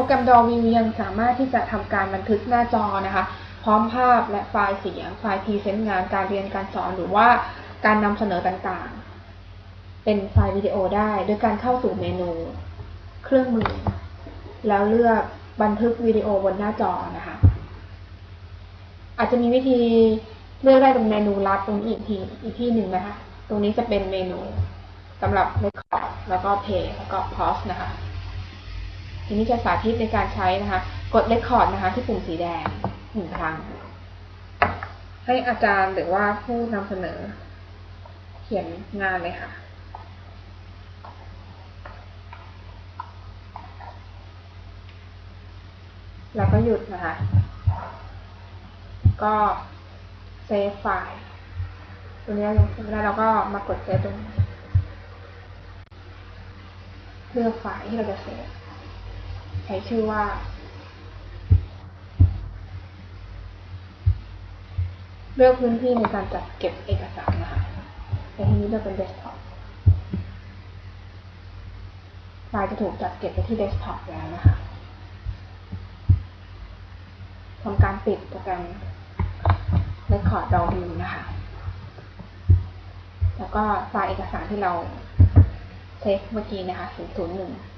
รแกรม DAWView ยังสามารถที่จะทำการบันทึกหน้าจอนะคะ พร้อมภาพและไฟล์เสียง ไฟล์พรีเซนต์งานการเรียนการสอนหรือว่าการนำเสนอต่างๆ เป็นไฟล์วิดีโอได้โดยการเข้าสู่เมนู เครื่องมือ แล้วเลือกบันทึกวิดีโอบนหน้าจอนะคะ อาจจะมีวิธีเลือกได้ตรงเมนูลัดตรงนี้อีกทีอีกที่หนึ่งนะคะ ตรงนี้จะเป็นเมนูสำหรับ Record แล้วก็ Play แล้วก็ Pause นะคะ ทีนี้จะสาธิตในการใช้นะคะ กด Record นะคะ ที่ปุ่มสีแดงหนึ่งครั้ง ให้อาจารย์หรือว่าผู้นำเสนอ เขียนงานเลยค่ะแล้วก็หยุดนะคะ ก็เซฟไฟล์ ตรงนี้แล้วเราก็มากดเซฟตรงเลือกไฟล์ที่เราจะเซฟ ช้ชื่อว่า เลือกพื้นที่ในการจัดเก็บเอกสารนะคะในที่นี้จะเป็นเดสก์ท็อปไฟล์จะถูกจัดเก็บไปที่เดสก์ท็อปแล้วนะคะทำการปิดโปรแกรม Record Raw View นะคะ แล้วก็ไฟล์เอกสารที่เราเซฟเมื่อกี้นะคะ001